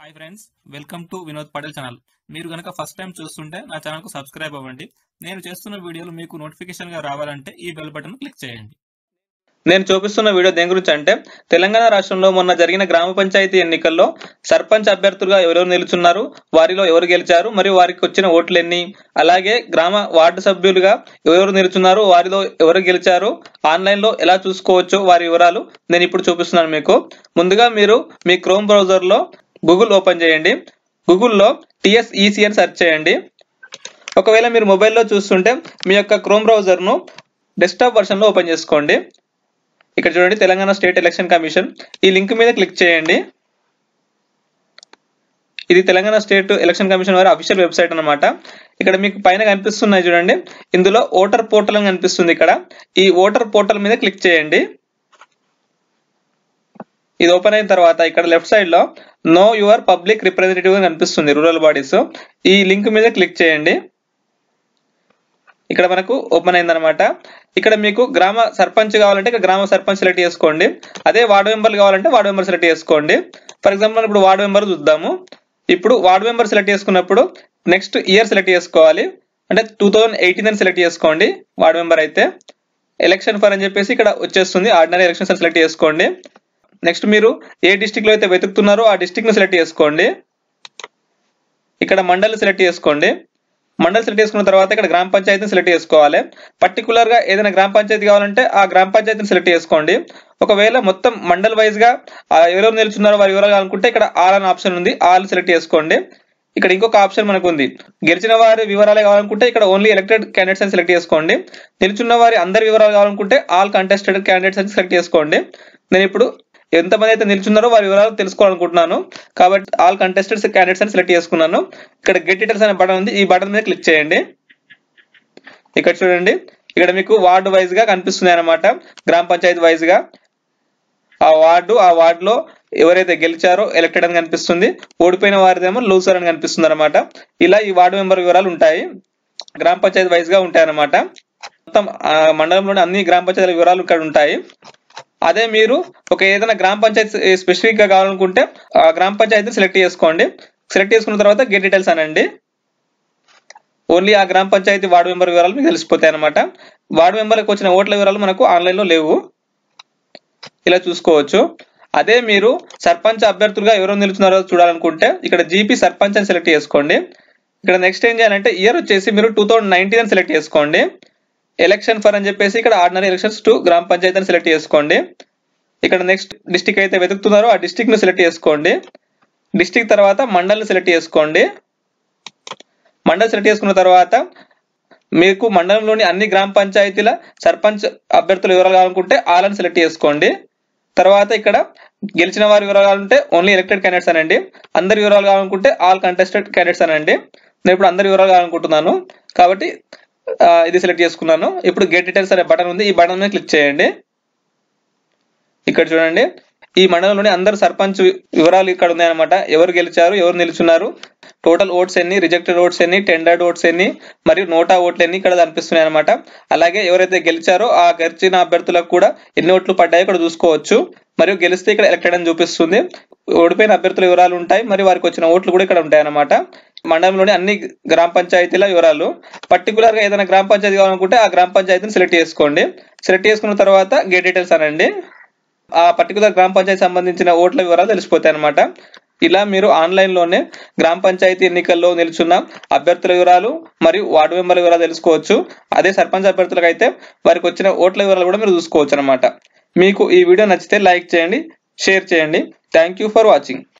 Hi friends welcome to Vinod Patel channel మీరు కనుక first time చూస్తుంటే నా ఛానల్కు సబ్స్క్రైబ్ అవ్వండి. నేను చేస్తున్న వీడియోలు మీకు నోటిఫికేషన్గా రావాలంటే ఈ బెల్ బటన్ క్లిక్ చేయండి. నేను చూపిస్తున్న వీడియో దేని గురించి అంటే తెలంగాణ రాష్ట్రంలో మొన్న జరిగిన గ్రామ పంచాయతీ ఎన్నికల్లో సర్పంచ్ అభ్యర్థులుగా ఎవరెవరు నిలుచున్నారు వారిలో ఎవరు గెలిచారు మరియు వారికి వచ్చిన ఓట్లు ఎన్ని అలాగే గ్రామ వార్డు సభ్యులుగా ఎవరెవరు నిలుచున్నారు వారిలో ఎవరు గెలిచారు ఆన్లైన్లో ఎలా చూసుకోవచ్చు వారి వివరాలు నేను ఇప్పుడు చూపిస్తున్నాను మీకు. ముందుగా మీరు మీ క్రోమ్ బ్రౌజర్లో గూగుల్ ఓపెన్ చేయండి. గూగుల్లో టిఎస్ఈసి అని సెర్చ్ చేయండి. ఒకవేళ మీరు మొబైల్లో చూస్తుంటే మీ యొక్క క్రోమ్ బ్రౌజర్ను డెస్క్టాప్ వర్షన్లో ఓపెన్ చేసుకోండి. ఇక్కడ చూడండి తెలంగాణ స్టేట్ ఎలక్షన్ కమిషన్. ఈ లింక్ మీద క్లిక్ చేయండి. ఇది తెలంగాణ స్టేట్ ఎలక్షన్ కమిషన్ వారి అఫీషియల్ వెబ్సైట్ అన్నమాట. ఇక్కడ మీకు పైన కనిపిస్తున్నాయి చూడండి. ఇందులో ఓటర్ పోర్టల్ అని కనిపిస్తుంది ఇక్కడ. ఈ ఓటర్ పోర్టల్ మీద క్లిక్ చేయండి. ఇది ఓపెన్ అయిన తర్వాత ఇక్కడ లెఫ్ట్ సైడ్లో నో యువర్ పబ్లిక్ రిప్రజెంటేటివ్ అని కనిపిస్తుంది రూరల్ బాడీస్. ఈ లింక్ మీద క్లిక్ చేయండి. ఇక్కడ మనకు ఓపెన్ అయిందనమాట ఇక్కడ మీకు గ్రామ సర్పంచ్ కావాలంటే ఇక్కడ గ్రామ సర్పంచ్ సెలెక్ట్ చేసుకోండి. అదే వార్డు మెంబర్ కావాలంటే వార్డు మెంబర్ సెలెక్ట్ చేసుకోండి. ఫర్ ఎగ్జాంపుల్ ఇప్పుడు వార్డు మెంబర్ చూద్దాము. ఇప్పుడు వార్డు మెంబర్ సెలెక్ట్ చేసుకున్నప్పుడు నెక్స్ట్ ఇయర్ సెలెక్ట్ చేసుకోవాలి. అంటే టూ థౌజండ్ ఎయిటీన్ అని సెలెక్ట్ చేసుకోండి వార్డు మెంబర్ అయితే. ఎలక్షన్ ఫర్ అని చెప్పేసి ఇక్కడ వచ్చేస్తుంది. ఆర్డినరీ ఎలక్షన్స్ అని సెలెక్ట్ చేసుకోండి. నెక్స్ట్ మీరు ఏ డిస్టిక్లో అయితే వెతుకుతున్నారో ఆ డిస్టిక్ను సెలెక్ట్ చేసుకోండి. ఇక్కడ మండలి సెలెక్ట్ చేసుకోండి. మండలి సెలెక్ట్ చేసుకున్న తర్వాత ఇక్కడ గ్రామ పంచాయతీని సెలెక్ట్ చేసుకోవాలి. పర్టికులర్గా ఏదైనా గ్రామ పంచాయతీ కావాలంటే ఆ గ్రామ పంచాయతీని సెలెక్ట్ చేసుకోండి. ఒకవేళ మొత్తం మండల్ వైజ్గా ఎవరెవరు నిలుచున్నారో వారి వివరాలు అనుకుంటే ఇక్కడ ఆల్ అనే ఆప్షన్ ఉంది. ఆల్ సెలెక్ట్ చేసుకోండి. ఇక్కడ ఇంకొక ఆప్షన్ మనకు ఉంది. గెలిచిన వారి వివరాలే కావాలనుకుంటే ఇక్కడ ఓన్లీ ఎలక్టెడ్ క్యాండిడేట్స్ అని సెలెక్ట్ చేసుకోండి. నిలుచున్న వారి అందరి వివరాలు కావాలనుకుంటే ఆల్ కంటెస్టెడ్ క్యాండిడేట్స్ అని సెలెక్ట్ చేసుకోండి. నేను ఇప్పుడు ఎంతమంది అయితే నిల్చున్నారో వారి వివరాలు తెలుసుకోవాలనుకుంటున్నాను. కాబట్టి ఆల్ కంటెస్టెంట్స్ క్యాండిడేట్స్ అని సెలెక్ట్ చేసుకున్నాను. ఇక్కడ గెట్ డీటెయిల్స్ అనే బటన్ ఉంది. ఈ బటన్ మీద క్లిక్ చేయండి. ఇక్కడ చూడండి. ఇక్కడ మీకు వార్డు వైజ్గా కనిపిస్తుంది అనమాట గ్రామ పంచాయతీ వైజ్గా. ఆ వార్డు ఆ వార్డులో ఎవరైతే గెలిచారో ఎలక్టెడ్ అని కనిపిస్తుంది. ఓడిపోయిన వారిదేమో లూసర్ అని కనిపిస్తుంది అనమాట ఇలా ఈ వార్డు మెంబర్ వివరాలు ఉంటాయి. గ్రామ పంచాయతీ వైజ్గా ఉంటాయి అనమాట మొత్తం ఆ మండలంలోని అన్ని గ్రామ పంచాయతీల వివరాలు ఇక్కడ ఉంటాయి. అదే మీరు ఒక ఏదైనా గ్రామ పంచాయతీ స్పెసిఫిక్గా కావాలనుకుంటే ఆ గ్రామ పంచాయతీ సెలెక్ట్ చేసుకోండి. సెలెక్ట్ చేసుకున్న తర్వాత గెట్ డీటెయిల్స్ అనండి. ఓన్లీ ఆ గ్రామ పంచాయతీ వార్డు మెంబర్ వివరాలు మీకు తెలిసిపోతాయి అనమాట వార్డు మెంబర్కి వచ్చిన ఓట్ల వివరాలు మనకు ఆన్లైన్లో లేవు. ఇలా చూసుకోవచ్చు. అదే మీరు సర్పంచ్ అభ్యర్థులుగా ఎవరు నిలుచున్నారో చూడాలనుకుంటే ఇక్కడ జీపీ సర్పంచ్ అని సెలెక్ట్ చేసుకోండి. ఇక్కడ నెక్స్ట్ ఏం చేయాలంటే ఇయర్ వచ్చేసి మీరు టూ థౌసండ్ నైన్టీన్ అని సెలెక్ట్ చేసుకోండి. ఎలక్షన్ ఫర్ అని చెప్పేసి ఇక్కడ ఆర్డినరీ ఎలక్షన్స్ టు గ్రామ పంచాయతీని సెలెక్ట్ చేసుకోండి. ఇక్కడ నెక్స్ట్ డిస్టిక్ అయితే వెతుకుతున్నారో ఆ డిస్టిక్ను సెలెక్ట్ చేసుకోండి. డిస్టిక్ తర్వాత మండల్ని సెలెక్ట్ చేసుకోండి. మండల్ సెలెక్ట్ చేసుకున్న తర్వాత మీకు మండలంలోని అన్ని గ్రామ పంచాయతీల సర్పంచ్ అభ్యర్థుల వివరాలు కావాలనుకుంటే వాళ్ళని సెలెక్ట్ చేసుకోండి. తర్వాత ఇక్కడ గెలిచిన వారి వివరాలు కావాలంటే ఓన్లీ ఎలక్టెడ్ క్యాండిడేట్స్ అనండి. అందరి వివరాలు కావాలనుకుంటే ఆల్ కంటెస్టెడ్ క్యాండిడేట్స్ అనండి. నేను ఇప్పుడు అందరి వివరాలు కావాలనుకుంటున్నాను. కాబట్టి ఇది సెలెక్ట్ చేసుకున్నాను. ఇప్పుడు గెట్ డీటెయిల్స్ అనే బటన్ ఉంది. ఈ బటన్ మీద క్లిక్ చేయండి. ఇక్కడ చూడండి. ఈ మండలంలోని అందరు సర్పంచ్ వివరాలు ఇక్కడ ఉన్నాయన్నమాట. ఎవరు గెలిచారు ఎవరు నిలుచున్నారు టోటల్ ఓట్స్ ఎన్ని రిజెక్టెడ్ ఓట్స్ ఎన్ని టెండర్డ్ ఓట్స్ ఎన్ని మరియు నోటా ఓట్లు ఎన్ని ఇక్కడ కనిపిస్తున్నాయి అనమాట అలాగే ఎవరైతే గెలిచారో ఆ గెలిచిన అభ్యర్థులకు కూడా ఎన్ని ఓట్లు పడ్డాయో ఇక్కడ చూసుకోవచ్చు. మరియు గెలిస్తే ఇక్కడ ఎలక్టెడ్ అని చూపిస్తుంది. ఓడిపోయిన అభ్యర్థుల వివరాలు ఉంటాయి. మరియు వారికి వచ్చిన ఓట్లు కూడా ఇక్కడ ఉంటాయి అన్నమాట మండలంలోని అన్ని గ్రామ పంచాయతీల వివరాలు. పర్టికులర్గా ఏదైనా గ్రామ పంచాయతీ కావాలనుకుంటే ఆ గ్రామ పంచాయతీని సెలెక్ట్ చేసుకోండి. సెలెక్ట్ చేసుకున్న తర్వాత గేట్ డీటెయిల్స్ అనండి. ఆ పర్టికులర్ గ్రామ పంచాయతీ సంబంధించిన ఓట్ల వివరాలు తెలిసిపోతాయి అనమాట ఇలా మీరు ఆన్లైన్లోనే గ్రామ పంచాయతీ ఎన్నికల్లో నిలుచున్న అభ్యర్థుల వివరాలు మరియు వార్డు మెంబర్ల వివరాలు తెలుసుకోవచ్చు. అదే సర్పంచ్ అభ్యర్థులకు అయితే వారికి వచ్చిన ఓట్ల వివరాలు కూడా మీరు చూసుకోవచ్చు అనమాట మీకు ఈ వీడియో నచ్చితే లైక్ చేయండి షేర్ చేయండి. Thank you for watching